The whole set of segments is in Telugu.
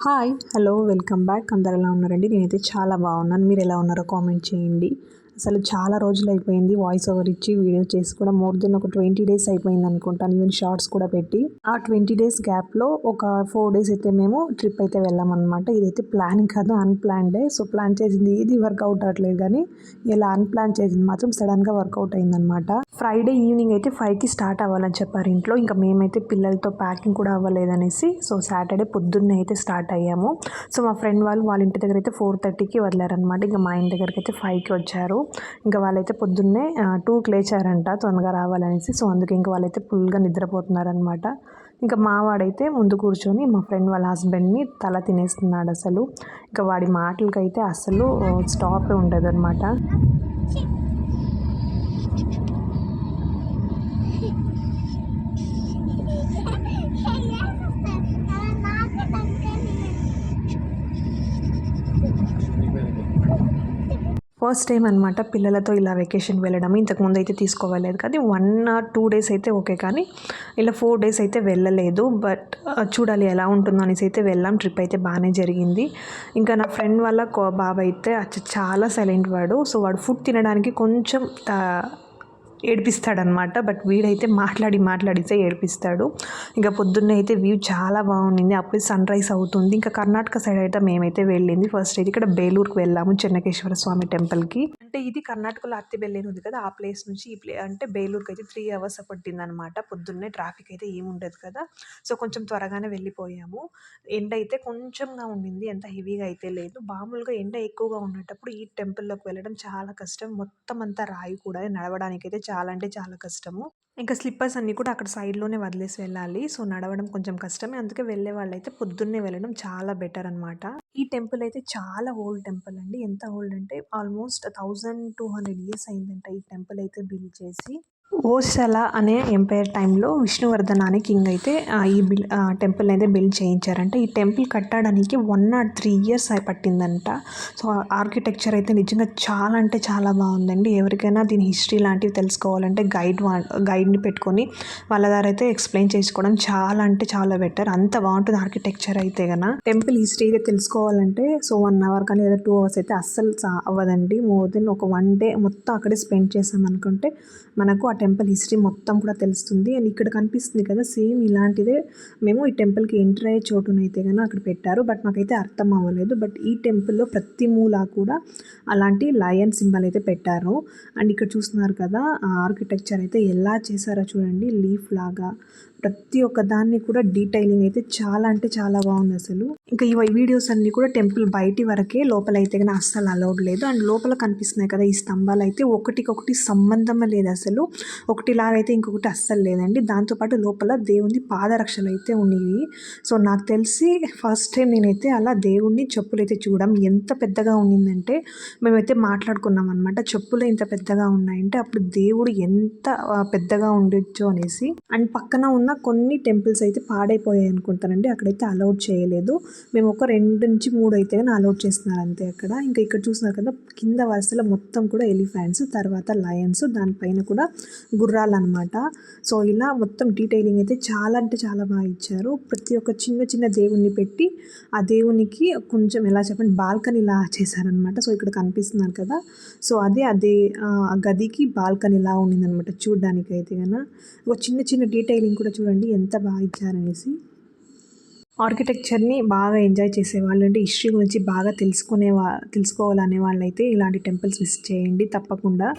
Hi hello welcome back. అందరు ఎలా ఉన్నారండి? నేనైతే చాలా బాగున్నాను. మీరు ఎలా ఉన్నారో కామెంట్ చేయండి. అసలు చాలా రోజులు అయిపోయింది వాయిస్ ఓవర్ ఇచ్చి వీడియో చేసి కూడా మోర్ దెన్ ఒక ట్వంటీ డేస్ అయిపోయింది అనుకుంటాను. ఈవెన్ షార్ట్స్ కూడా పెట్టి. ఆ ట్వంటీ డేస్ గ్యాప్లో ఒక ఫోర్ డేస్ అయితే మేము ట్రిప్ అయితే వెళ్ళామన్నమాట ఇదైతే ప్లాన్ కాదు అన్ప్లాన్డే సో ప్లాన్ చేసింది ఏది వర్కౌట్ అవ్వట్లేదు కానీ ఇలా అన్ప్లాన్ చేసింది మాత్రం సడన్గా వర్కౌట్ అయిందనమాట ఫ్రైడే ఈవినింగ్ అయితే ఫైవ్కి స్టార్ట్ అవ్వాలని చెప్పారు ఇంట్లో. ఇంకా మేమైతే పిల్లలతో ప్యాకింగ్ కూడా అవ్వలేదనేసి సో సాటర్డే పొద్దున్నే అయితే స్టార్ట్ అయ్యాము. సో మా ఫ్రెండ్ వాళ్ళు వాళ్ళ ఇంటి దగ్గర అయితే ఫోర్ థర్టీకి వదిలారనమాట ఇంకా మా ఇంటి దగ్గరికి అయితే ఫైవ్కి వచ్చారు. ఇంకా వాళ్ళైతే పొద్దున్నే టూకి లేచారంట త్వరగా రావాలనేసి. సో అందుకే ఇంకా వాళ్ళైతే ఫుల్గా నిద్రపోతున్నారనమాట ఇంకా మావాడైతే ముందు కూర్చొని మా ఫ్రెండ్ వాళ్ళ హస్బెండ్ని తల తినేస్తున్నాడు అసలు. ఇంకా వాడి మాటలకైతే అసలు స్టాప్ ఉండదు అనమాట ఫస్ట్ టైం అనమాట పిల్లలతో ఇలా వెకేషన్ వెళ్ళడం ఇంతకుముందు అయితే తీసుకోవలేదు కానీ వన్ ఆర్ టూ డేస్ అయితే ఓకే కానీ ఇలా ఫోర్ డేస్ అయితే వెళ్ళలేదు. బట్ చూడాలి ఎలా ఉంటుందో అనేసి అయితే వెళ్ళాం. ట్రిప్ అయితే బాగానే జరిగింది. ఇంకా నా ఫ్రెండ్ వాళ్ళ బాబు అయితే అచ్చ చాలా సైలెంట్ వాడు. సో వాడు ఫుడ్ తినడానికి కొంచెం ఏడిపిస్తాడనమాట. బట్ వీడైతే మాట్లాడి మాట్లాడితే ఏడిపిస్తాడు. ఇంకా పొద్దున్నే అయితే వ్యూ చాలా బాగుండింది. అప్పుడు సన్ రైజ్ అవుతుంది. ఇంకా కర్ణాటక సైడ్ అయితే మేమైతే వెళ్ళింది. ఫస్ట్ అయితే ఇక్కడ బేలూరుకి వెళ్ళాము చెన్నకేశ్వర స్వామి టెంపుల్కి. అంటే ఇది కర్ణాటకలో అత్తిబెల్లి ఉంది కదా ఆ ప్లేస్ నుంచి ఈ ప్లే అంటే బేలూరుకి అయితే త్రీ అవర్స్ పట్టింది అనమాట పొద్దున్నే ట్రాఫిక్ అయితే ఏముండదు కదా. సో కొంచెం త్వరగానే వెళ్ళిపోయాము. ఎండ అయితే కొంచెంగా ఉండింది. ఎంత హెవీగా అయితే లేదు. మామూలుగా ఎండ ఎక్కువగా ఉండేటప్పుడు ఈ టెంపుల్లోకి వెళ్ళడం చాలా కష్టం. మొత్తం అంతా రాయి కూడా నడవడానికి అయితే చాలా అంటే చాలా కష్టము. ఇంకా స్లిప్పర్స్ అన్నీ కూడా అక్కడ సైడ్లోనే వదిలేసి వెళ్ళాలి. సో నడవడం కొంచెం కష్టమే. అందుకే వెళ్ళే వాళ్ళైతే పొద్దున్నే వెళ్ళడం చాలా బెటర్ అనమాట ఈ టెంపుల్ అయితే చాలా ఓల్డ్ టెంపుల్ అండి. ఎంత ఓల్డ్ అంటే almost thousand two hundred years అయిందంట ఈ టెంపుల్ అయితే బిల్డ్ చేసి. ఓసల అనే ఎంపైర్ టైంలో విష్ణువర్ధన్ అనే కింగ్ అయితే ఈ బిల్ టెంపుల్ అయితే బిల్డ్ చేయించారంట. ఈ టెంపుల్ కట్టడానికి వన్ నాట్ త్రీ ఇయర్స్ పట్టిందంట సో ఆర్కిటెక్చర్ అయితే నిజంగా చాలా అంటే చాలా బాగుందండి. ఎవరికైనా దీని హిస్టరీ లాంటివి తెలుసుకోవాలంటే గైడ్ గైడ్ని పెట్టుకొని వాళ్ళ ద్వారా అయితే ఎక్స్ప్లెయిన్ చేసుకోవడం చాలా అంటే చాలా బెటర్. అంత బాగుంటుంది ఆర్కిటెక్చర్ అయితే కన్నా టెంపుల్ హిస్టరీ అయితే తెలుసుకోవాలంటే సో వన్ అవర్ కానీ లేదా టూ అవర్స్ అయితే అస్సలు అవ్వదండి. మోర్ దెన్ ఒక వన్ డే మొత్తం అక్కడే స్పెండ్ చేసాం అనుకుంటే మనకు ఆ టెంపుల్ హిస్టరీ మొత్తం కూడా తెలుస్తుంది. అండ్ ఇక్కడ కనిపిస్తుంది కదా సేమ్ ఇలాంటిదే మేము ఈ టెంపుల్కి ఎంటర్ అయ్యే చోటునైతే కానీ అక్కడ పెట్టారు. బట్ నాకైతే అర్థం అవ్వలేదు. బట్ ఈ టెంపుల్లో ప్రతి మూలా కూడా అలాంటి లయన్ సింబల్ అయితే పెట్టారు. అండ్ ఇక్కడ చూస్తున్నారు కదా ఆర్కిటెక్చర్ అయితే ఎలా చేశారో చూడండి. లీఫ్ లాగా ప్రతి ఒక్క దాన్ని కూడా డీటెయిలింగ్ అయితే చాలా అంటే చాలా బాగుంది అసలు. ఇంకా ఈ వీడియోస్ అన్ని కూడా టెంపుల్ బయటి వరకే లోపల అయితే కానీ అస్సలు అలౌడ్ లేదు. అండ్ లోపల కనిపిస్తున్నాయి కదా ఈ స్తంభాలు అయితే ఒకటికొకటి సంబంధమే లేదు అసలు. ఒకటి లాగైతే ఇంకొకటి అస్సలు లేదండి. దాంతోపాటు లోపల దేవుని పాదరక్షలు అయితే ఉండేవి సో నాకు తెలిసి ఫస్ట్ టైం నేనైతే అలా దేవుణ్ణి చెప్పులు అయితే చూడడం ఎంత పెద్దగా ఉండిందంటే మేమైతే మాట్లాడుకున్నాం అనమాట చెప్పులు ఇంత పెద్దగా ఉన్నాయంటే అప్పుడు దేవుడు ఎంత పెద్దగా ఉండొచ్చు అనేసి. అండ్ పక్కన ఉన్న ఉన్న కొన్ని టెంపుల్స్ అయితే పాడైపోయాయి అనుకుంటానండి. అక్కడైతే అలౌడ్ చేయలేదు. మేము ఒక రెండు నుంచి మూడు అయితే కానీ అలౌడ్ చేస్తున్నారు అంతే అక్కడ. ఇంకా ఇక్కడ చూసినారు కదా కింద వరుసలో మొత్తం కూడా ఎలిఫెంట్స్ తర్వాత లయన్స్ దానిపైన కూడా గుర్రాలు అనమాట సో ఇలా మొత్తం డీటెయిలింగ్ అయితే చాలా అంటే చాలా బాగా ఇచ్చారు. ప్రతి ఒక్క చిన్న చిన్న దేవుణ్ణి పెట్టి ఆ దేవునికి కొంచెం ఎలా చెప్పండి బాల్కనీ ఇలా చేశారనమాట సో ఇక్కడ కనిపిస్తున్నారు కదా. సో అదే అదే ఆ గదికి బాల్కనీ ఇలా ఉండిందనమాట చూడ్డానికి అయితే కన్నా ఒక చిన్న చిన్న డీటెయిలింగ్ కూడా చూడండి ఎంత బాగా ఇచ్చారనేసి. ఆర్కిటెక్చర్ని బాగా ఎంజాయ్ చేసేవాళ్ళు అంటే హిస్టరీ గురించి బాగా తెలుసుకునే వా తెలుసుకోవాలనే వాళ్ళైతే ఇలాంటి టెంపుల్స్ విజిట్ చేయండి తప్పకుండా.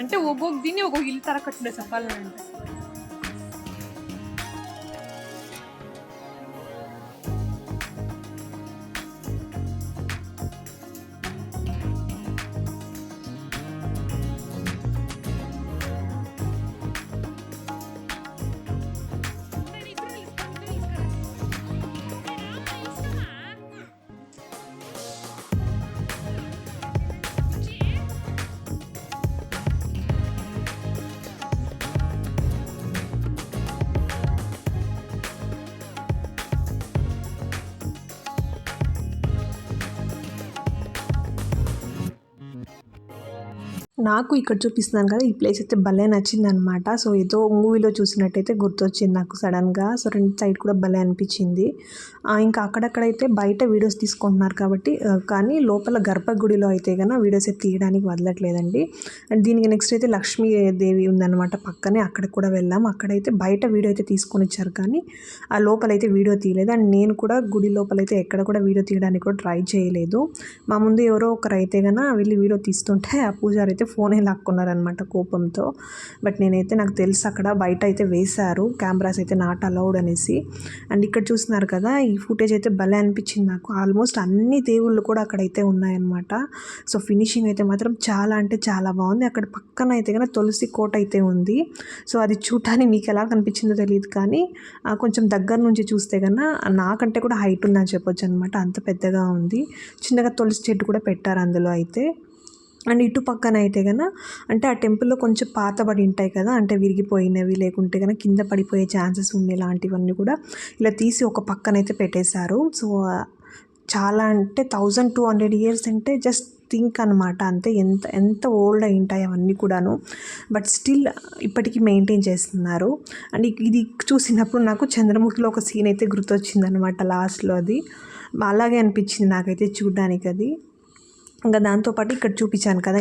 అంటే ఒక్కొక్క దీన్ని ఒక్కొక్క ఇల్లు తరకట్లేదు చెప్పాలంటే. నాకు ఇక్కడ చూపిస్తున్నాను కదా ఈ ప్లేస్ అయితే భలే నచ్చిందనమాట సో ఏదో మూవీలో చూసినట్టయితే గుర్తొచ్చింది నాకు సడన్గా. సో రెండు సైడ్ కూడా భలే అనిపించింది. ఇంకా అక్కడక్కడైతే బయట వీడియోస్ తీసుకుంటున్నారు కాబట్టి కానీ లోపల గర్భగుడిలో అయితే కనుక వీడియోస్ అయితే తీయడానికి వదలట్లేదండి. అండ్ దీనికి నెక్స్ట్ అయితే లక్ష్మీదేవి ఉందన్నమాట పక్కనే. అక్కడ కూడా వెళ్ళాం అక్కడైతే బయట వీడియో అయితే తీసుకొని ఇచ్చారు కానీ ఆ లోపలైతే వీడియో తీయలేదు. అండ్ నేను కూడా గుడి లోపలైతే ఎక్కడ కూడా వీడియో తీయడానికి కూడా ట్రై చేయలేదు. మా ముందు ఎవరో ఒకరు అయితే కనుక వెళ్ళి వీడియో తీస్తుంటే ఆ పూజారి అయితే ఫోనే లాక్కున్నారనమాట కోపంతో. బట్ నేనైతే నాకు తెలుసు అక్కడ బయట అయితే వేశారు కెమెరాస్ అయితే నాట్ అలౌడ్ అనేసి. అండ్ ఇక్కడ చూస్తున్నారు కదా ఈ ఫుటేజ్ అయితే భలే అనిపించింది నాకు. ఆల్మోస్ట్ అన్ని దేవుళ్ళు కూడా అక్కడైతే ఉన్నాయన్నమాట. సో ఫినిషింగ్ అయితే మాత్రం చాలా అంటే చాలా బాగుంది. అక్కడ పక్కన అయితే కనుక తులసి కోట అయితే ఉంది. సో అది చూడటానికి మీకు ఎలా కనిపించిందో తెలియదు కానీ ఆ, కొంచెం దగ్గర నుంచి చూస్తే కన్నా నాకంటే కూడా హైట్ ఉందని చెప్పొచ్చు అనమాట అంత పెద్దగా ఉంది. చిన్నగా తులసి చెట్టు కూడా పెట్టారు అందులో అయితే. అండ్ ఇటు పక్కన అయితే కనుక అంటే ఆ టెంపుల్లో కొంచెం పాతబడి ఉంటాయి కదా అంటే విరిగిపోయినవి లేకుంటే కనుక కింద పడిపోయే ఛాన్సెస్ ఉండే లాంటివన్నీ కూడా ఇలా తీసి ఒక పక్కన అయితే పెట్టేశారు. సో చాలా అంటే థౌజండ్ టూ హండ్రెడ్ ఇయర్స్ అంటే జస్ట్ థింక్ అనమాట అంతే ఎంత ఎంత ఓల్డ్ అయి ఉంటాయి అవన్నీ కూడాను. బట్ స్టిల్ ఇప్పటికీ మెయింటైన్ చేస్తున్నారు. అండ్ ఇది చూసినప్పుడు నాకు చంద్రముఖిలో ఒక సీన్ అయితే గుర్తొచ్చింది అనమాట లాస్ట్లో అది. అలాగే అనిపించింది నాకైతే చూడడానికి అది ఇంకా దాంతోపాటు ఇక్కడ చూపించాను కదా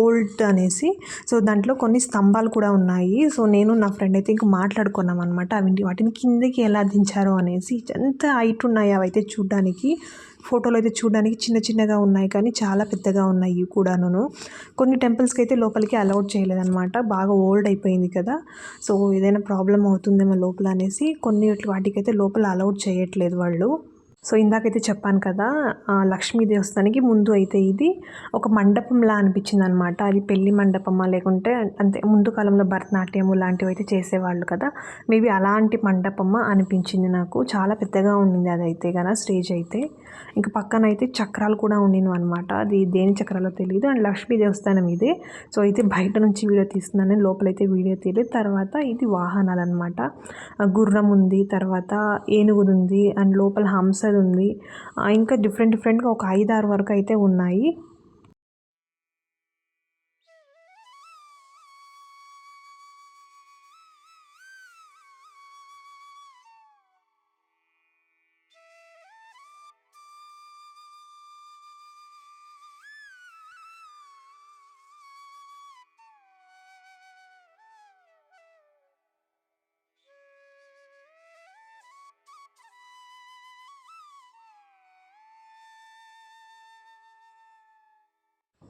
ఓల్డ్ అనేసి. సో దాంట్లో కొన్ని స్తంభాలు కూడా ఉన్నాయి. సో నేను నా ఫ్రెండ్ అయితే ఇంకా మాట్లాడుకున్నాం అనమాట అవి వాటిని కిందకి ఎలా దించారు అనేసి. ఎంత హైట్ ఉన్నాయి అవి అయితే చూడడానికి. ఫోటోలు అయితే చూడడానికి చిన్న చిన్నగా ఉన్నాయి కానీ చాలా పెద్దగా ఉన్నాయి ఇవి కూడాను కొన్ని టెంపుల్స్కి అయితే లోపలికి అలౌడ్ చేయలేదన్నమాట. బాగా ఓల్డ్ అయిపోయింది కదా. సో ఏదైనా ప్రాబ్లం అవుతుందేమో లోపల అనేసి. కొన్ని వాటికైతే లోపల అలౌడ్ చేయట్లేదు వాళ్ళు. సో ఇందాకైతే చెప్పాను కదా లక్ష్మీ దేవస్థానికి ముందు అయితే ఇది ఒక మండపంలా అనిపించింది అనమాట అది పెళ్ళి మండపమా లేకుంటే అంతే ముందు కాలంలో భరతనాట్యము లాంటివి అయితే చేసేవాళ్ళు కదా మేబీ అలాంటి మండపమా అనిపించింది నాకు. చాలా పెద్దగా ఉండింది అది అయితే కదా స్టేజ్ అయితే. ఇంకా పక్కన అయితే చక్రాలు కూడా ఉండిను అనమాట అది దేని చక్రాలో తెలియదు అండ్ లక్ష్మీ దేవస్థానం ఇది. సో అయితే బయట నుంచి వీడియో తీస్తున్నాను లోపలైతే వీడియో తీయలేదు. తర్వాత ఇది వాహనాలు అనమాట గుర్రం ఉంది తర్వాత ఏనుగుది ఉంది అండ్ లోపల హంసది ఉంది. ఇంకా డిఫరెంట్ డిఫరెంట్గా ఒక ఐదు ఆరు వరకు అయితే ఉన్నాయి.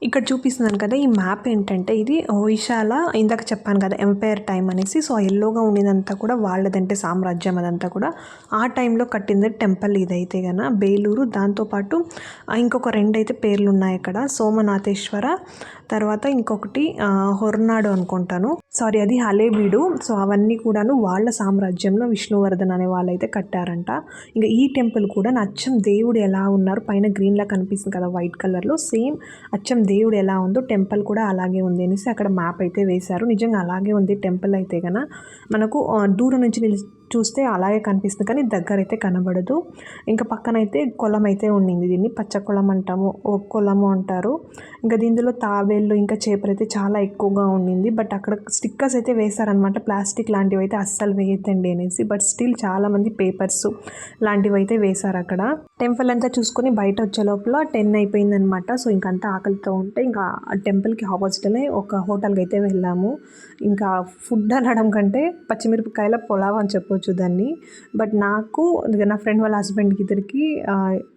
ఇక్కడ చూపిస్తున్నాను కదా ఈ మ్యాప్ ఏంటంటే ఇది ఒయిషాల ఇందాక చెప్పాను కదా ఎంపైర్ టైం అనేసి. సో ఎల్లోగా ఉండేదంతా కూడా వాళ్ళదంటే సామ్రాజ్యం అదంతా కూడా. ఆ టైంలో కట్టింది టెంపుల్ ఇదైతే కన బేలూరు. దాంతోపాటు ఇంకొక రెండు అయితే పేర్లు ఉన్నాయి ఇక్కడ. సోమనాథేశ్వర తర్వాత ఇంకొకటి హొర్నాడు అనుకుంటాను. సారీ అది హలేబీడు. సో అవన్నీ కూడాను వాళ్ళ సామ్రాజ్యంలో విష్ణువర్ధన్ అనే వాళ్ళైతే కట్టారంట. ఇంకా ఈ టెంపుల్ కూడా అచ్చం దేవుడు ఎలా ఉన్నారు పైన గ్రీన్లా కనిపిస్తుంది కదా వైట్ కలర్లో. సేమ్ అచ్చం దేవుడు ఎలా ఉందో టెంపుల్ కూడా అలాగే ఉంది అనేసి అక్కడ మ్యాప్ అయితే వేశారు. నిజంగా అలాగే ఉంది టెంపుల్ అయితే కన మనకు ఆ, దూరం నుంచి నిలి చూస్తే అలాగే కనిపిస్తుంది కానీ దగ్గర అయితే కనబడదు. ఇంకా పక్కన అయితే కొలం అయితే ఉండింది. దీన్ని పచ్చ కొలం అంటాము ఓ కొలము అంటారు. ఇంకా దీనిలో తాబేళ్ళు ఇంకా చేపలు అయితే చాలా ఎక్కువగా ఉండింది. బట్ అక్కడ స్టిక్కర్స్ అయితే వేశారనమాట ప్లాస్టిక్ లాంటివి అయితే అస్సలు వేయద్దండి అనేసి. బట్ స్టిల్ చాలామంది పేపర్స్ లాంటివి అయితే వేశారు అక్కడ. టెంపుల్ అంతా చూసుకొని బయట వచ్చే లోపల టెన్ అయిపోయిందనమాట సో ఇంకంతా ఆకలితో ఉంటే ఇంకా టెంపుల్కి ఆపోజిట్లోనే ఒక హోటల్కి అయితే వెళ్ళాము. ఇంకా ఫుడ్ అనడం కంటే పచ్చిమిరపకాయల పొలావ్ అని చెప్పు చేసుకోవచ్చు దాన్ని. బట్ నాకు నా ఫ్రెండ్ వాళ్ళ హస్బెండ్కి ఇద్దరికి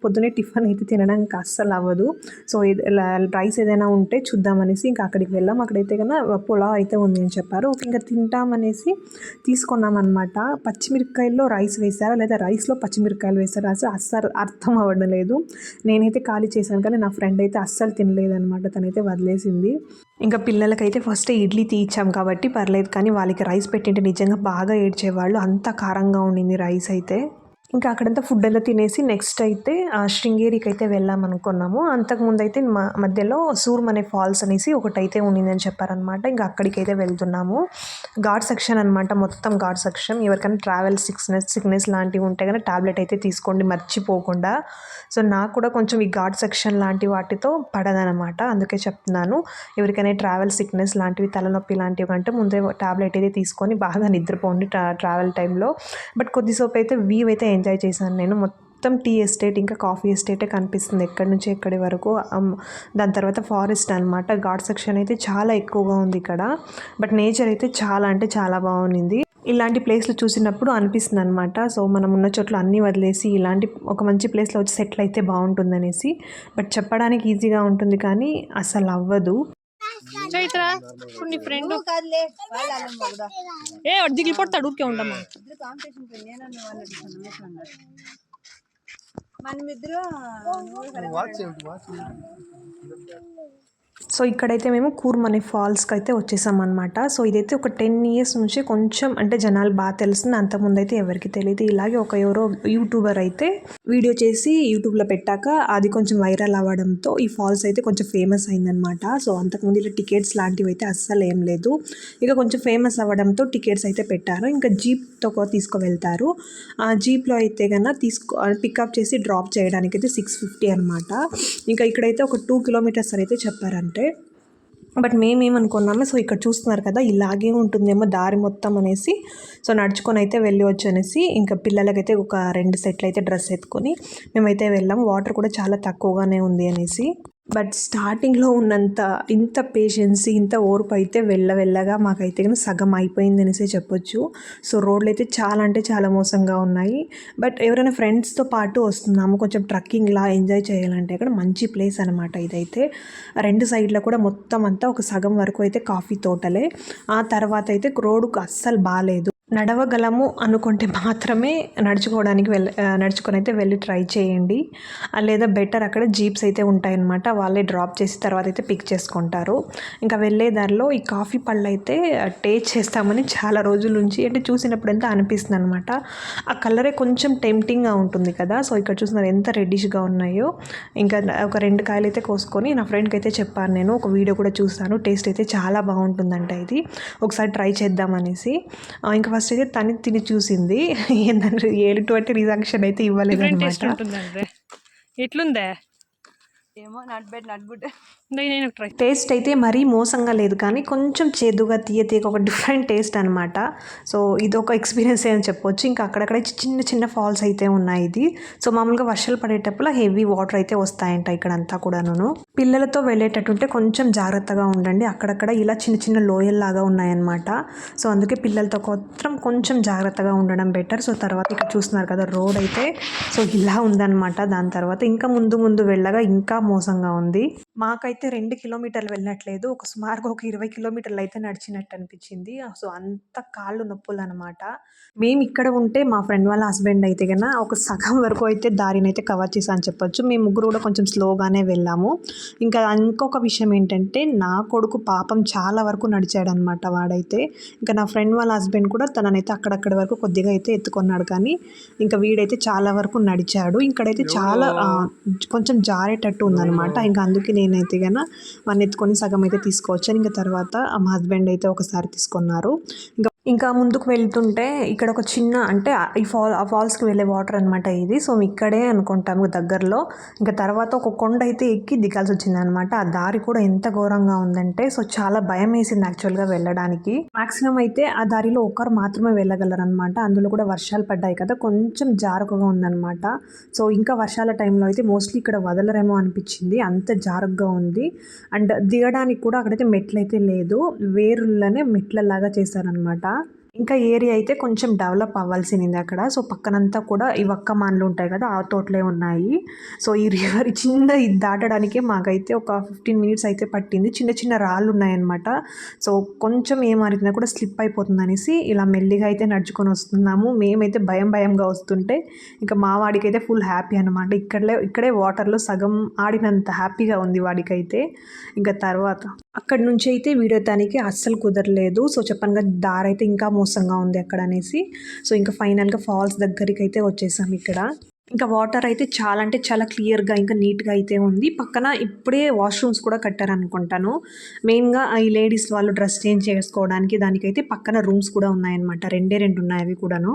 పొద్దునే టిఫిన్ అయితే తినడానికి అస్సలు అవ్వదు. సో రైస్ ఏదైనా ఉంటే చూద్దామనేసి ఇంకా అక్కడికి వెళ్ళాం. అక్కడైతే కన్నా పులావ్ అయితే ఉంది అని చెప్పారు. ఓకే ఇంకా తింటామనేసి తీసుకున్నాం అనమాట పచ్చిమిరపకాయల్లో రైస్ వేశారా? లేదా రైస్లో పచ్చిమిరపకాయలు వేశారా? అసలు అస్సలు అర్థం అవ్వడం లేదు నేనైతే ఖాళీ చేశాను కానీ నా ఫ్రెండ్ అయితే అస్సలు తినలేదన్నమాట. తనైతే వదిలేసింది. ఇంకా పిల్లలకైతే ఫస్ట్ ఇడ్లీ తీయించాం కాబట్టి పర్లేదు. కానీ వాళ్ళకి రైస్ పెట్టింటే నిజంగా బాగా ఏడ్చేవాళ్ళు. అంత కారంగా ఉండింది రైస్ అయితే. ఇంకా అక్కడంతా ఫుడ్ అంతా తినేసి నెక్స్ట్ అయితే ఆ శృంగేరికి అయితే వెళ్ళాం అనుకున్నాము. అంతకుముందు అయితే మా మధ్యలో సూర్మ్ అనే ఫాల్స్ అనేసి ఒకటి అయితే ఉండిందని చెప్పారనమాట ఇంకా అక్కడికైతే వెళ్తున్నాము. ఘాట్ సెక్షన్ అనమాట మొత్తం ఘాట్ సెక్షన్ ఎవరికైనా ట్రావెల్ సిక్నెస్ సిక్నెస్ లాంటివి ఉంటే కానీ టాబ్లెట్ అయితే తీసుకోండి మర్చిపోకుండా. సో నాకు కూడా కొంచెం ఈ ఘాట్ సెక్షన్ లాంటి వాటితో పడదనమాట అందుకే చెప్తున్నాను. ఎవరికైనా ట్రావెల్ సిక్నెస్ లాంటివి తలనొప్పి లాంటివి అంటే ముందే టాబ్లెట్ అయితే తీసుకొని బాగా నిద్రపోండి ట్రావెల్ టైంలో బట్ కొద్దిసేపు అయితే వ్యూ అయితే ఎంజాయ్ చేశాను నేను. మొత్తం టీ ఎస్టేట్ ఇంకా కాఫీ ఎస్టేటే కనిపిస్తుంది ఎక్కడి నుంచి ఎక్కడి వరకు. దాని తర్వాత ఫారెస్ట్ అనమాట ఘాట్ సెక్షన్ అయితే చాలా ఎక్కువగా ఉంది ఇక్కడ. బట్ నేచర్ అయితే చాలా అంటే చాలా బాగుంది ఇలాంటి ప్లేస్లు చూసినప్పుడు అనిపిస్తుంది అనమాట సో మనం ఉన్న చోట్ల అన్నీ వదిలేసి ఇలాంటి ఒక మంచి ప్లేస్లో వచ్చి సెటిల్ అయితే బాగుంటుందనేసి బట్ చెప్పడానికి ఈజీగా ఉంటుంది కానీ అసలు అవ్వదు. చైత్ర ఇప్పుడు నీ ఫ్రెండ్ ఏ వాడు దిగిలిపోతాడు ఊరికే ఉండమ్మా. మనమిద్దరు సో ఇక్కడైతే మేము కూర్మ్ అనే ఫాల్స్కి అయితే వచ్చేసాం అనమాట సో ఇదైతే ఒక టెన్ ఇయర్స్ నుంచి కొంచెం అంటే జనాలు బాగా తెలుస్తుంది అంతకుముందు అయితే ఎవరికి తెలియదు ఇలాగే ఒక ఎవరో యూట్యూబర్ అయితే వీడియో చేసి యూట్యూబ్లో పెట్టాక అది కొంచెం వైరల్ అవ్వడంతో ఈ ఫాల్స్ అయితే కొంచెం ఫేమస్ అయిందనమాట సో అంతకుముందు ఇలా టికెట్స్ లాంటివి అయితే అస్సలు ఏం లేదు. ఇక కొంచెం ఫేమస్ అవ్వడంతో టికెట్స్ అయితే పెట్టారు. ఇంకా జీప్తో తీసుకువెళ్తారు. ఆ జీప్లో అయితే కన్నా తీసుకో పికప్ చేసి డ్రాప్ చేయడానికి అయితే సిక్స్ ఫిఫ్టీ అనమాట ఇంకా ఇక్కడైతే ఒక టూ కిలోమీటర్స్ అయితే చెప్పారంటే బట్ మేమేమనుకున్నాము సో ఇక్కడ చూస్తున్నారు కదా ఇలాగే ఉంటుందేమో దారి మొత్తం అనేసి. సో నడుచుకొని అయితే వెళ్ళవచ్చు అనేసి ఇంకా పిల్లలకైతే ఒక రెండు సెట్లు అయితే డ్రెస్ ఎత్తుకొని మేమైతే వెళ్ళాం. వాటర్ కూడా చాలా తక్కువగానే ఉంది అనేసి. బట్ స్టార్టింగ్లో ఉన్నంత ఇంత పేషెన్సీ ఇంత ఓర్పు అయితే వెళ్ళ వెళ్ళగా మాకైతే కానీ సగం అయిపోయింది అనేసి చెప్పొచ్చు. సో రోడ్లు అయితే చాలా అంటే చాలా మోసంగా ఉన్నాయి. బట్ ఎవరైనా ఫ్రెండ్స్తో పాటు వస్తున్నాము కొంచెం ట్రక్కింగ్లా ఎంజాయ్ చేయాలంటే అక్కడ మంచి ప్లేస్ అనమాట ఇదైతే. రెండు సైడ్లో కూడా మొత్తం అంతా ఒక సగం వరకు అయితే కాఫీ తోటలే. ఆ తర్వాత అయితే రోడ్డుకు అస్సలు బాగాలేదు నడవగలము అనుకుంటే మాత్రమే నడుచుకోవడానికి వెళ్ళ నడుచుకొని అయితే వెళ్ళి ట్రై చేయండి. లేదా బెటర్ అక్కడ జీప్స్ అయితే ఉంటాయన్నమాట వాళ్ళే డ్రాప్ చేసి తర్వాత అయితే పిక్ చేసుకుంటారు. ఇంకా వెళ్ళే దారిలో ఈ కాఫీ పళ్ళు అయితే టేస్ట్ చేస్తామని చాలా రోజుల నుంచి అంటే చూసినప్పుడు ఎంత అనిపిస్తుంది అనమాట ఆ కలరే కొంచెం టెంప్టింగ్గా ఉంటుంది కదా సో ఇక్కడ చూసినారు ఎంత రెడ్డిష్గా ఉన్నాయో. ఇంకా ఒక రెండు కాయలు అయితే కోసుకొని నా ఫ్రెండ్కి అయితే చెప్పాను నేను ఒక వీడియో కూడా చూస్తాను టేస్ట్ అయితే చాలా బాగుంటుందంట ఇది. ఒకసారి ట్రై చేద్దామనేసి. ఇంకా ఫస్ట్ అయితే తను తిని చూసింది. ఏంటంటే ఎటువంటి రియాక్షన్ అయితే ఇవ్వలేదు అనమాట ఎట్లుందే? ఏమో నట్ బెడ్ నట్ గుడ్ నేను ట్రై టేస్ట్ అయితే మరీ మోసంగా లేదు కానీ కొంచెం చేదుగా తీయ తీయక ఒక డిఫరెంట్ టేస్ట్ అనమాట సో ఇది ఒక ఎక్స్పీరియన్స్ అని చెప్పొచ్చు. ఇంకా అక్కడక్కడ చిన్న చిన్న ఫాల్స్ అయితే ఉన్నాయి ఇది. సో మామూలుగా వర్షాలు పడేటప్పుడు హెవీ వాటర్ అయితే వస్తాయంట ఇక్కడ అంతా కూడాను పిల్లలతో వెళ్ళేటట్టుంటే కొంచెం జాగ్రత్తగా ఉండండి. అక్కడక్కడ ఇలా చిన్న చిన్న లోయల్లాగా ఉన్నాయన్నమాట. సో అందుకే పిల్లలతో మాత్రం కొంచెం జాగ్రత్తగా ఉండడం బెటర్ సో తర్వాత ఇక్కడ చూస్తున్నారు కదా రోడ్ అయితే. సో ఇలా ఉందన్నమాట. దాని తర్వాత ఇంకా ముందు ముందు వెళ్ళగా ఇంకా మోసంగా ఉంది. మాకైతే రెండు కిలోమీటర్లు వెళ్ళట్లేదు. ఒక సుమారుగా ఒక ఇరవై కిలోమీటర్లు అయితే నడిచినట్టు అనిపించింది. సో అంత కాళ్ళు నొప్పులు అనమాట మేము ఇక్కడ ఉంటే మా ఫ్రెండ్ వాళ్ళ హస్బెండ్ అయితే కన్నా ఒక సగం వరకు అయితే దారిని అయితే కవర్ చేసా అని చెప్పొచ్చు. మేము ముగ్గురు కూడా కొంచెం స్లోగానే వెళ్ళాము. ఇంకా ఇంకొక విషయం ఏంటంటే నా కొడుకు పాపం చాలా వరకు నడిచాడు అనమాట వాడైతే. ఇంకా నా ఫ్రెండ్ వాళ్ళ హస్బెండ్ కూడా తననైతే అక్కడక్కడ వరకు కొద్దిగా అయితే ఎత్తుకున్నాడు. కానీ ఇంకా వీడైతే చాలా వరకు నడిచాడు. ఇక్కడైతే చాలా కొంచెం జారేటట్టు ఉందన్నమాట. ఇంకా అందుకే నేనైతే గన వన్ ఎత్తుకొని సగం అయితే తీసుకోవచ్చాను ఇంకా తర్వాత మా హస్బెండ్ అయితే ఒకసారి తీసుకున్నారు. ఇంకా ఇంకా ముందుకు వెళ్తుంటే ఇక్కడ ఒక చిన్న అంటే ఈ ఫాల్ ఆ ఫాల్స్కి వెళ్ళే వాటర్ అనమాట ఇది. సో ఇక్కడే అనుకుంటాము దగ్గరలో. ఇంకా తర్వాత ఒక కొండ అయితే ఎక్కి దిగాల్సి వచ్చింది అనమాట ఆ దారి కూడా ఎంత ఘోరంగా ఉందంటే సో చాలా భయం వేసింది యాక్చువల్గా వెళ్ళడానికి. మాక్సిమం అయితే ఆ దారిలో ఒకరు మాత్రమే వెళ్ళగలరు అనమాట అందులో కూడా వర్షాలు పడ్డాయి కదా కొంచెం జారుకగా ఉందన్నమాట. సో ఇంకా వర్షాల టైంలో అయితే మోస్ట్లీ ఇక్కడ వదలరేమో అనిపించింది. అంత జారుగ్గా ఉంది. అండ్ దిగడానికి కూడా అక్కడైతే మెట్లు అయితే లేదు. వేరుల్లోనే మెట్లలాగా చేశారనమాట ఇంకా ఏరియా అయితే కొంచెం డెవలప్ అవ్వాల్సింది అక్కడ. సో పక్కనంతా కూడా ఈ వక్క మాన్లు ఉంటాయి కదా ఆ తోటలే ఉన్నాయి. సో ఈ రివర్ చిన్న ఇది దాటడానికే మాకైతే ఒక ఫిఫ్టీన్ మినిట్స్ అయితే పట్టింది. చిన్న చిన్న రాళ్ళు ఉన్నాయన్నమాట. సో కొంచెం ఏమారిందా కూడా స్లిప్ అయిపోతుంది అనేసి ఇలా మెల్లిగా అయితే నడుచుకొని వస్తున్నాము. మేమైతే భయం భయంగా వస్తుంటే ఇంకా మా వాడికైతే ఫుల్ హ్యాపీ అనమాట ఇక్కడే ఇక్కడే వాటర్లో సగం ఆడినంత హ్యాపీగా ఉంది వాడికైతే. ఇంకా తర్వాత అక్కడి నుంచి అయితే వీడియో దానికి అస్సలు కుదరలేదు. సో చెప్పాను కదా దారి అయితే ఇంకా మోసంగా ఉంది అక్కడ అనేసి. సో ఇంకా ఫైనల్గా ఫాల్స్ దగ్గరికి అయితే వచ్చేసాం ఇక్కడ. ఇంకా వాటర్ అయితే చాలా అంటే చాలా క్లియర్గా ఇంకా నీట్గా అయితే ఉంది. పక్కన ఇప్పుడే వాష్రూమ్స్ కూడా కట్టారనుకుంటాను. మెయిన్గా ఈ లేడీస్ వాళ్ళు డ్రెస్ చేంజ్ చేసుకోవడానికి దానికైతే పక్కన రూమ్స్ కూడా ఉన్నాయన్నమాట. రెండే రెండు ఉన్నాయి అవి కూడాను.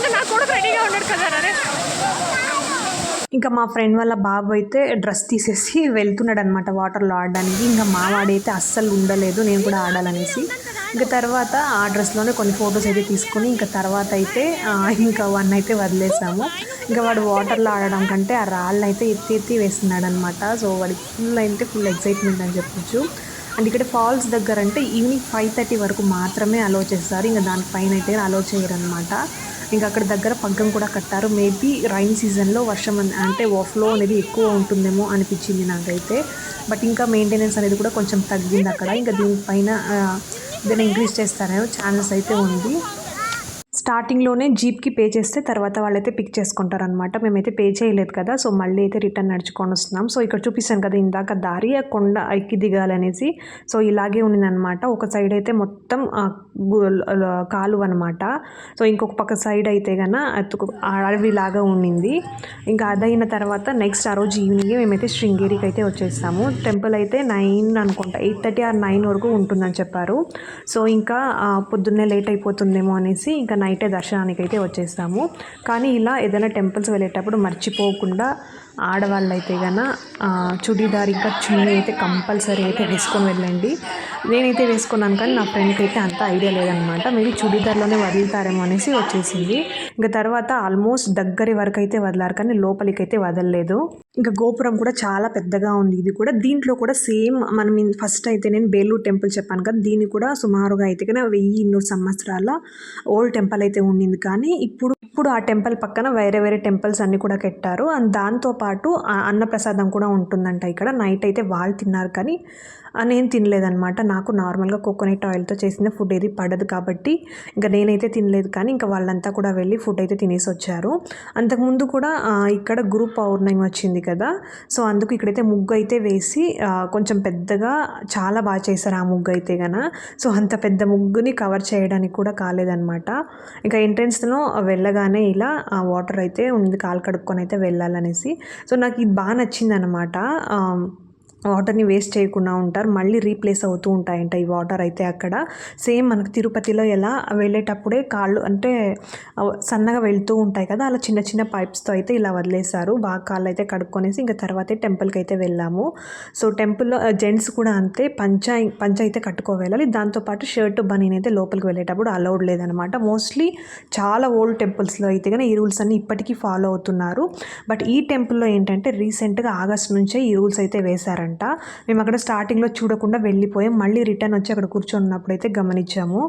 నీకు నా కొడుకు రెడీగా ఉన్నాడు కదా రే ఇంకా మా ఫ్రెండ్ వాళ్ళ బాబు అయితే డ్రెస్ తీసేసి వెళ్తున్నాడు అనమాట వాటర్లో ఆడడానికి. ఇంకా మా వాడైతే అస్సలు ఉండలేదు నేను కూడా ఆడాలనేసి. ఇంకా తర్వాత ఆ డ్రెస్లోనే కొన్ని ఫొటోస్ అయితే తీసుకొని ఇంకా తర్వాత అయితే ఇంకా వన్ అయితే వదిలేసాము. ఇంకా వాడు వాటర్లో ఆడడం కంటే ఆ రాళ్ళు అయితే ఎత్తి ఎత్తి వేస్తున్నాడు అనమాట సో వాడికి ఫుల్ అయితే ఫుల్ ఎక్సైట్మెంట్ అని చెప్పొచ్చు. అండ్ ఇక్కడ ఫాల్స్ దగ్గర అంటే ఈవినింగ్ ఫైవ్ థర్టీ వరకు మాత్రమే అలో చేస్తారు. ఇంకా దానిపైన అయితే అలో చేయరు అనమాట ఇంకా అక్కడ దగ్గర పగ్గం కూడా కట్టారు. మేబీ రైన్ సీజన్లో వర్షం అంటే ఫ్లో అనేది ఎక్కువ ఉంటుందేమో అనిపించింది నాకైతే. బట్ ఇంకా మెయింటెనెన్స్ అనేది కూడా కొంచెం తగ్గింది అక్కడ. ఇంకా దీనిపైన ఆ, దీన్ని ఇంక్రీజ్ చేస్తారేమో ఛాన్సెస్ అయితే ఉంది. స్టార్టింగ్లోనే జీప్కి పే చేస్తే తర్వాత వాళ్ళైతే పిక్ చేసుకుంటారనమాట మేమైతే పే చేయలేదు కదా సో మళ్ళీ అయితే రిటర్న్ నడుచుకొని వస్తున్నాం. సో ఇక్కడ చూపిస్తాను కదా ఇందాక దారి ఆ కొండ ఎక్కి దిగాలనేసి. సో ఇలాగే ఉన్నిందనమాట ఒక సైడ్ అయితే మొత్తం కాలువ అనమాట సో ఇంకొక పక్క సైడ్ అయితే గన అడవిలాగా ఉండింది ఇంకా అదైన తర్వాత నెక్స్ట్ ఆ రోజు ఈవినింగ్ మేమైతే శృంగేరికి అయితే వచ్చేసాము టెంపుల్ అయితే నైన్ అనుకుంటా ఎయిట్ థర్టీ ఆర్ నైన్ వరకు ఉంటుందని చెప్పారు. సో ఇంకా పొద్దున్నే లేట్ అయిపోతుందేమో అనేసి ఇంకా నైట్ దర్శనానికి అయితే వచ్చేసాము కానీ ఇలా ఏదైనా టెంపుల్స్ వెళ్ళేటప్పుడు మర్చిపోకుండా ఆడవాళ్ళు అయితే గన చుడీదార్ ఇంకా చున్నీ అయితే కంపల్సరీ అయితే వేసుకొని వెళ్ళండి. నేనైతే వేసుకున్నాను కానీ నా ఫ్రెండ్కి అయితే అంత ఐడియా లేదనమాట. మేబీ చుడీదార్లోనే వదులుతారేమో అనేసి వచ్చేసింది. ఇంకా తర్వాత ఆల్మోస్ట్ దగ్గరి వరకు అయితే వదిలారు కానీ లోపలికి అయితే వదలలేదు. ఇంకా గోపురం కూడా చాలా పెద్దగా ఉంది. ఇది కూడా దీంట్లో కూడా సేమ్ మనం ఫస్ట్ అయితే నేను బేలూరు టెంపుల్ చెప్పాను కదా దీన్ని కూడా సుమారుగా అయితే కన్నా వెయ్యి ఇన్నూరు సంవత్సరాల ఓల్డ్ టెంపుల్ అయితే ఉండింది. కానీ ఇప్పుడు ఇప్పుడు ఆ టెంపుల్ పక్కన వేరే వేరే టెంపుల్స్ అన్ని కూడా కట్టారు. అండ్ దాంతో పాటు పాటు అన్నప్రసాదం కూడా ఉంటుందంట ఇక్కడ. నైట్ అయితే వాళ్ళు తిన్నారు కానీ నేను తినలేదనమాట నాకు నార్మల్గా కోకోనట్ ఆయిల్తో చేసిన ఫుడ్ ఏది పడదు కాబట్టి ఇంకా నేనైతే తినలేదు కానీ ఇంకా వాళ్ళంతా కూడా వెళ్ళి ఫుడ్ అయితే తినేసి వచ్చారు. అంతకుముందు కూడా ఇక్కడ గురు పౌర్ణమి వచ్చింది కదా. సో అందుకు ఇక్కడైతే ముగ్గు అయితే వేసి కొంచెం పెద్దగా చాలా బాగా చేశారు ఆ ముగ్గు అయితే గన. సో అంత పెద్ద ముగ్గుని కవర్ చేయడానికి కూడా కాలేదన్నమాట. ఇంకా ఎంట్రెన్స్లో వెళ్ళగానే ఇలా వాటర్ అయితే ఉంది కాలు కడుక్కొని అయితే వెళ్ళాలనేసి. సో నాకు ఇది బాగా నచ్చింది అనమాట వాటర్ని వేస్ట్ చేయకుండా ఉంటారు. మళ్ళీ రీప్లేస్ అవుతూ ఉంటాయంట ఈ వాటర్ అయితే అక్కడ. సేమ్ మనకు తిరుపతిలో ఎలా వెళ్ళేటప్పుడే కాళ్ళు అంటే సన్నగా వెళ్తూ ఉంటాయి కదా అలా చిన్న చిన్న పైప్స్తో అయితే ఇలా వదిలేశారు. బాగా కాళ్ళు అయితే కడుక్కొనేసి ఇంకా తర్వాతే టెంపుల్కి అయితే వెళ్ళాము. సో టెంపుల్లో జెంట్స్ కూడా అంతే పంచ పంచ అయితే కట్టుకోవాలి దాంతోపాటు షర్ట్ బనీన్ అయితే లోపలికి వెళ్ళేటప్పుడు అలౌడ్ లేదనమాట. మోస్ట్లీ చాలా ఓల్డ్ టెంపుల్స్లో అయితే కానీ ఈ రూల్స్ అన్ని ఇప్పటికీ ఫాలో అవుతున్నారు. బట్ ఈ టెంపుల్లో ఏంటంటే రీసెంట్గా ఆగస్ట్ నుంచే ఈ రూల్స్ అయితే వేశారంట మేము అక్కడ స్టార్టింగ్లో చూడకుండా వెళ్ళిపోయాం. మళ్ళీ రిటర్న్ వచ్చి అక్కడ కూర్చున్నప్పుడు అయితే గమనించాము.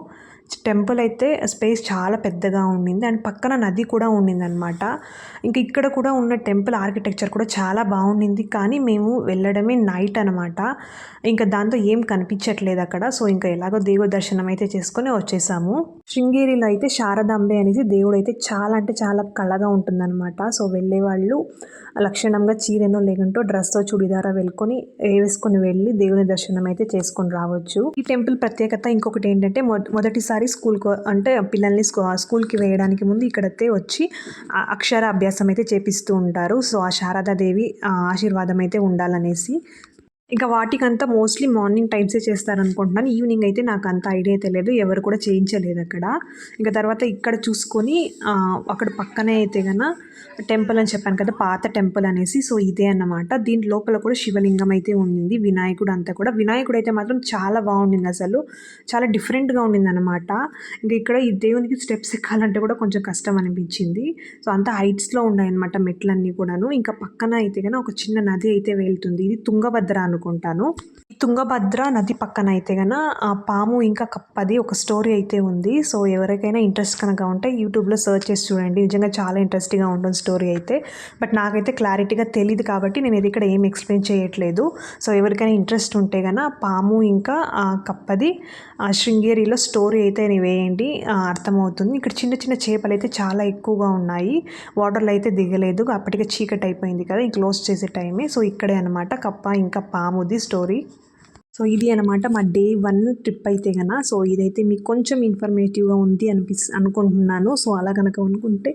టెంపుల్ అయితే స్పేస్ చాలా పెద్దగా ఉండింది. అండ్ పక్కన నది కూడా ఉండింది అనమాట ఇంకా ఇక్కడ కూడా ఉన్న టెంపుల్ ఆర్కిటెక్చర్ కూడా చాలా బాగుండింది. కానీ మేము వెళ్ళడమే నైట్ అనమాట ఇంకా దాంతో ఏం కనిపించట్లేదు అక్కడ. సో ఇంకా ఎలాగో దేవుడి దర్శనం అయితే చేసుకొని వచ్చేసాము. శృంగేరిలో అయితే శారదాంబే అనేది దేవుడు అయితే చాలా అంటే చాలా కళగా ఉంటుందన్నమాట. సో వెళ్ళే వాళ్ళు లక్షణంగా చీరెనో లేకుంటో డ్రెస్తో చుడిదారా వెళ్ళుకొని వేసుకొని వెళ్ళి దేవుని దర్శనం అయితే చేసుకొని రావచ్చు. ఈ టెంపుల్ ప్రత్యేకత ఇంకొకటి ఏంటంటే మొదటిసారి మొదటిసారి స్కూల్కి అంటే పిల్లల్ని స్కూల్కి వేయడానికి ముందు ఇక్కడైతే వచ్చి అక్షర అభ్యాసం అయితే చేపిస్తూ ఉంటారు. సో ఆ శారదాదేవి ఆ ఆశీర్వాదం అయితే ఉండాలనేసి ఇంకా వాటికంతా మోస్ట్లీ మార్నింగ్ టైమ్సే చేస్తారనుకుంటున్నాను. ఈవినింగ్ అయితే నాకు అంత ఐడియా తెలియదు ఎవరు కూడా చేయించలేదు అక్కడ. ఇంకా తర్వాత ఇక్కడ చూసుకొని అక్కడ పక్కనే అయితే కన్నా టెంపుల్ అని చెప్పాను కదా పాత టెంపుల్ అనేసి. సో ఇదే అన్నమాట. దీని లోపల కూడా శివలింగం అయితే ఉండింది. వినాయకుడు అంతా కూడా. వినాయకుడు అయితే మాత్రం చాలా బాగుండింది అసలు. చాలా డిఫరెంట్గా ఉండింది అనమాట ఇంకా ఇక్కడ ఈ దేవునికి స్టెప్స్ ఎక్కాలంటే కూడా కొంచెం కష్టం అనిపించింది. సో అంత హైట్స్లో ఉన్నాయన్నమాట మెట్లన్నీ కూడాను. ఇంకా పక్కన అయితే కనుక ఒక చిన్న నది అయితే వెళ్తుంది. ఇది తుంగభద్ర అనుకుంటాను. తుంగభద్ర నది పక్కన అయితే గన ఆ పాము ఇంకా కప్పది ఒక స్టోరీ అయితే ఉంది. సో ఎవరికైనా ఇంట్రెస్ట్ కనుక ఉంటే యూట్యూబ్లో సర్చ్ చేసి చూడండి. నిజంగా చాలా ఇంట్రెస్టింగ్గా ఉంటుంది స్టోరీ అయితే. బట్ నాకైతే క్లారిటీగా తెలియదు కాబట్టి నేను ఇది ఇక్కడ ఏం ఎక్స్ప్లెయిన్ చేయట్లేదు. సో ఎవరికైనా ఇంట్రెస్ట్ ఉంటే గన పాము ఇంకా కప్పది ఆ శృంగేరిలో స్టోరీ అయితే వేయండి. అర్థమవుతుంది. ఇక్కడ చిన్న చిన్న చేపలు అయితే చాలా ఎక్కువగా ఉన్నాయి. వాటర్లో అయితే దిగలేదు. అప్పటికే చీకటి అయిపోయింది కదా ఈ క్లోజ్ చేసే టైమే. సో ఇక్కడే అనమాట కప్ప ఇంకా పాము రాముది స్టోరీ సో ఇది అనమాట మా డే వన్ ట్రిప్ అయితే కన సో ఇదైతే మీకు కొంచెం ఇన్ఫర్మేటివ్గా ఉంది అనిపిస్ అనుకుంటున్నాను. సో అలా కనుక అనుకుంటే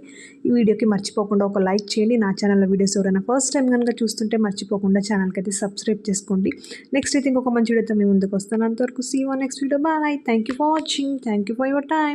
ఈ వీడియోకి మర్చిపోకుండా ఒక లైక్ చేయండి. నా ఛానల్లో వీడియోస్ ఎవరైనా ఫస్ట్ టైం కనుక చూస్తుంటే మర్చిపోకుండా ఛానల్కి అయితే సబ్స్క్రైబ్ చేసుకోండి. నెక్స్ట్ అయితే ఇంకొక మంచి వీడియోతో మీ ముందుకు వస్తాను. అంతవరకు see one next video bye thank you for watching thank you for your time